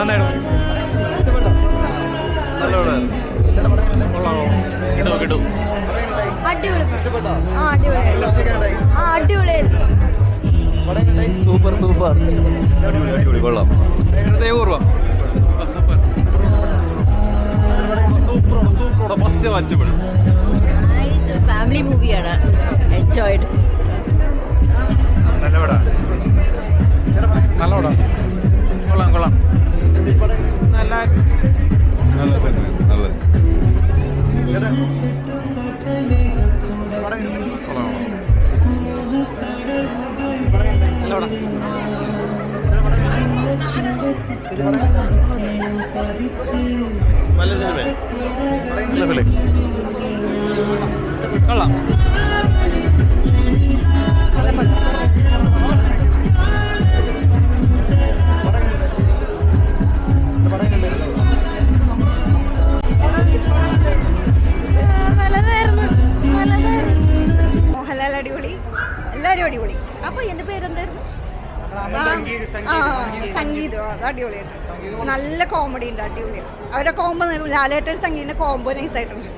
നന്നായിട്ട് കിട്ടും കിട്ടും ആ അടിപൊളി. ആ അടിപൊളിയായിരുന്നു സൂപ്പർ സൂപ്പർ അടിപൊളി അടിപൊളി കൊള്ളാം ഹൃദയപൂർവം സൂപ്പർ സൂപ്പർ സൂപ്പറോടെ പറ്റ വച്ചുപെടും ഫാമിലി മൂവിയാണ് എൻജോയ്ഡ് നല്ല സിനിമ കൊള്ളാം. മോഹൻലാൽ അടിപൊളി. എല്ലാവരും അടിപൊളി. അപ്പോൾ എന്റെ പേരെന്തായിരുന്നു? ആ, സംഗീതം അത് അടിപൊളിയായിരുന്നു. നല്ല കോമഡി ഉണ്ട് അടിപൊളിയാണ് അവരുടെ കോമ്പോ ലാലേട്ടൻ സംഗീതിന്റെ കോമ്പോ നൈസ് നൈസായിട്ടുണ്ട്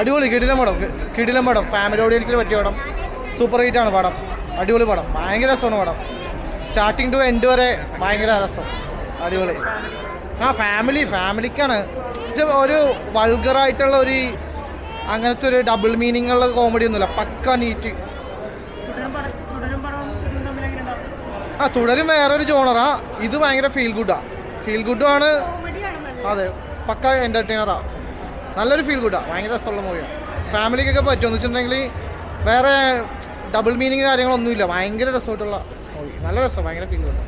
അടിപൊളി കിടിലം പടം. കിടിലം പടം. ഫാമിലി ഓഡിയൻസിന് പറ്റിയ പടം. സൂപ്പർ ഹിറ്റ് ആണ് പടം. അടിപൊളി പടം. ഭയങ്കര രസമാണ് പടം. സ്റ്റാർട്ടിങ് ടു എൻഡ് വരെ ഭയങ്കര രസം. അടിപൊളി. ആ ഫാമിലി ഫാമിലിക്കാണ് ഒരു വൾഗറായിട്ടുള്ള ഒരു അങ്ങനത്തെ ഒരു ഡബിൾ മീനിങ് ഉള്ള കോമഡി ഒന്നുമില്ല. പക്ക നീറ്റ് ആ തുടരും വേറൊരു ജോണറാ ഇത് ഭയങ്കര ഫീൽ ഗുഡാ ഫീൽ ഗുഡും ആണ്. അതെ പക്ക എന്റർടൈനറാ നല്ലൊരു ഫീൽ ഗുഡാ ഭയങ്കര രസമുള്ള മൂവിയാണ് ഫാമിലിക്കൊക്കെ പറ്റുമെന്ന് വെച്ചിട്ടുണ്ടെങ്കിൽ വേറെ ഡബിൾ മീനിങ് കാര്യങ്ങളൊന്നുമില്ല. ഭയങ്കര രസമായിട്ടുള്ള മൂവി നല്ല രസം. ഭയങ്കര ഫീൽ ഗുഡ്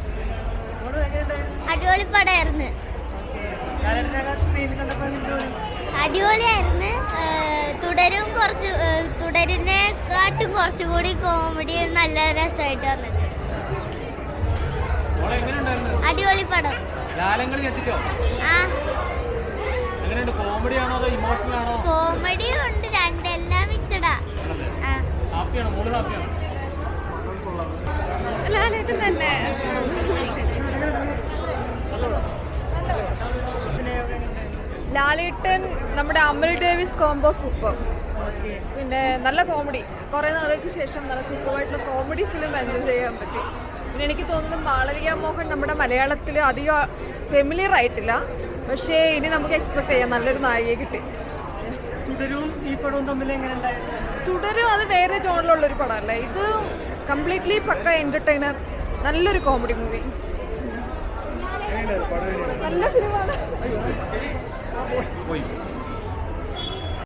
അടിപൊളി പടമായിരുന്നു അടിപൊളിയായിരുന്നു. തുടരും കുറച്ച് തുടരിനെ കാട്ടും കുറച്ചുകൂടി കോമഡി നല്ല രസമായിട്ട് വന്നിട്ടുണ്ട്. അടിപൊളി പടം. കോമഡി ഉണ്ട് രണ്ടെല്ലാം മിക്സഡാ ആ. ഹാപ്പിയാണോ മൂഡ് ഹാപ്പിയാണോ ലാലേട്ടൻ തന്നെ. ലാലേട്ടൻ നമ്മുടെ അമൽ ഡേവിസ് കോംബോ സൂപ്പർ പിന്നെ നല്ല കോമഡി കുറേ നാളുകൾക്ക് ശേഷം നല്ല സൂപ്പറായിട്ടുള്ള കോമഡി ഫിലിം എൻജോയ് ചെയ്യാൻ പറ്റി. പിന്നെ എനിക്ക് തോന്നുന്നു മാളവിക മോഹൻ നമ്മുടെ മലയാളത്തിൽ അധികം ഫെമിലിയർ ആയിട്ടില്ല. പക്ഷേ ഇനി നമുക്ക് എക്സ്പെക്ട് ചെയ്യാം. നല്ലൊരു നായികയെ കിട്ടി. തുടരും. അത് വേറെ ജോണിലുള്ളൊരു പടമല്ലേ? ഇത് കംപ്ലീറ്റ്ലി പക്ക എന്റർടൈനർ നല്ലൊരു കോമഡി മൂവി നല്ല ഫിലിമാണ്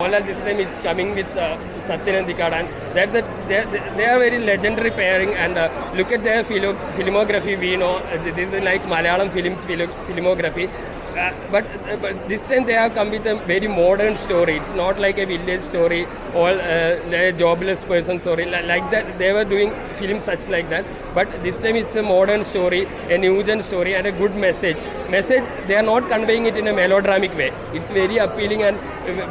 Mohanlal this time is coming with uh, Satyan Andikad and that's a, they, they are very legendary pairing and uh, look at their philo- filmography we know uh, this is like Malayalam films philo- filmography uh, but, uh, but this time they have come with a very modern story it's not like a village story or uh, a jobless person story like that they were doing films such like that. But this time it's a modern story a new gen story and a good message. Message they are not conveying it in a melodramatic way. It's very appealing and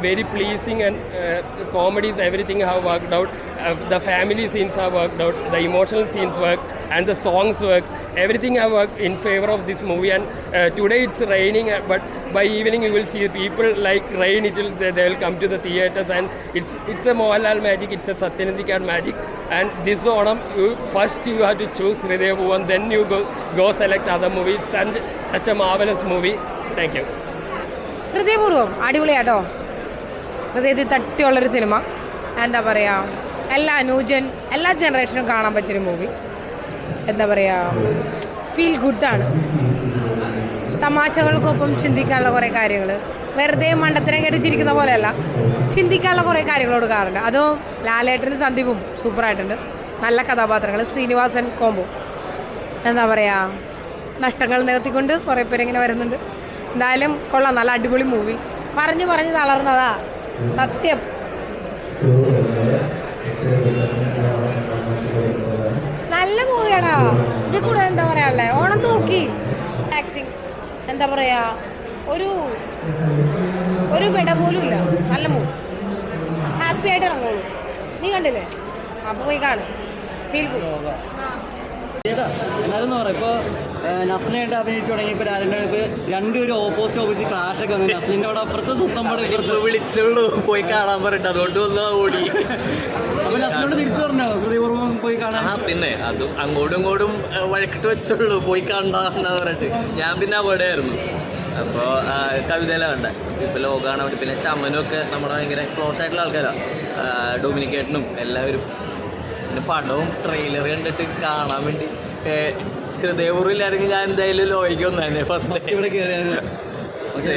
very pleasing and uh, comedies everything have worked out. Uh, the family scenes have worked out the emotional scenes work and the songs work. Everything have worked in favor of this movie and uh, today it's raining uh, but by evening you will see people like rain it will they, they will come to the theaters and it's it's a Mohanlal magic it's a Satyanandikad magic and this autumn you first you have to choose Hriday Bhuvan then you go go select other movies such, such a marvelous movie thank you ഹൃദയപൂർവം അടിപൊളിയാട്ടോ ഹൃദയത്തിൽ തട്ടിയുള്ളൊരു cinema എന്താ പറയുക എല്ലാ new gen എല്ലാ ജനറേഷനും കാണാൻ പറ്റിയൊരു movie എന്താ പറയുക feel ഗുഡാണ് തമാശകൾക്കൊപ്പം ചിന്തിക്കാനുള്ള കുറേ കാര്യങ്ങൾ. വെറുതെ മണ്ടത്തിനെ കേട്ട് ചിരിക്കുന്ന പോലെയല്ല. ചിന്തിക്കാനുള്ള കുറേ കാര്യങ്ങൾ കൊടുക്കാറുണ്ട്. അതും ലാലേട്ടനും സന്ദീപും സൂപ്പറായിട്ടുണ്ട്. നല്ല കഥാപാത്രങ്ങൾ. ശ്രീനിവാസൻ കോമ്പോ എന്താ പറയുക നഷ്ടങ്ങൾ നികത്തിക്കൊണ്ട് കുറേ പേരിങ്ങനെ വരുന്നുണ്ട്. എന്തായാലും കൊള്ളാം. നല്ല അടിപൊളി മൂവി. പറഞ്ഞു പറഞ്ഞ് തളർന്നതാ. സത്യം. നല്ല മൂവിയാടാ. ഇത് കൂടെ എന്താ പറയാ ഓണം നോക്കി. എന്താ പറയാ ഒരു ഒരു വിട പോലും ഇല്ല. നല്ല മൂവ്. ഹാപ്പി ആയിട്ട് ഇറങ്ങുള്ളൂ നീ കണ്ടില്ലേ? അപ്പോൾ പോയി കാണും. ഫീൽ ഗുഡ് ചേട്ടാ എന്നാലും പറയാം ഇപ്പോൾ നസ്ലിനായിട്ട് അഭിനയിച്ചു തുടങ്ങിയപ്പോൾ ആരുടെ ഇപ്പോൾ രണ്ടുപേരും ഓപ്പോസിറ്റ് ഓപ്പോസിറ്റ് ക്ലാഷ് ഒക്കെ വന്നു. നസ്ലിന്റെ അവിടെ അപ്പുറത്ത് സ്വന്തം പടം വിളിച്ചുള്ളൂ പോയി കാണാൻ പറഞ്ഞിട്ട്. അതുകൊണ്ട് ഒന്ന് ഓടി. അപ്പോൾ നസ്ലിനോട് തിരിച്ചു പറഞ്ഞോ? ഹൃദയപൂർവം പോയി കാണാൻ. പിന്നെ അത് അങ്ങോട്ടും ഇങ്ങോട്ടും വഴക്കിട്ട് വെച്ചുള്ളൂ പോയി കാണാന്ന് പറഞ്ഞിട്ട്. ഞാൻ പിന്നെ അവിടെ ആയിരുന്നു. അപ്പോൾ കവിതയില കണ്ട. ഇപ്പം ലോകാണ് പിന്നെ ചമ്മനും ഒക്കെ നമ്മുടെ ഭയങ്കര ക്ലോസ് ആയിട്ടുള്ള ആൾക്കാരാണ് ഡൊമിനിക്കേട്ടനും എല്ലാവരും. പിന്നെ പടവും ട്രെയിലർ കണ്ടിട്ട് കാണാൻ വേണ്ടി. ഹൃദയപൂർവം ഇല്ലായിരുന്നെങ്കിൽ ഞാൻ എന്തായാലും ലോയ്ക്ക് വന്നതന്നെ ഫസ്റ്റ് ഇവിടെ കയറിയാൽ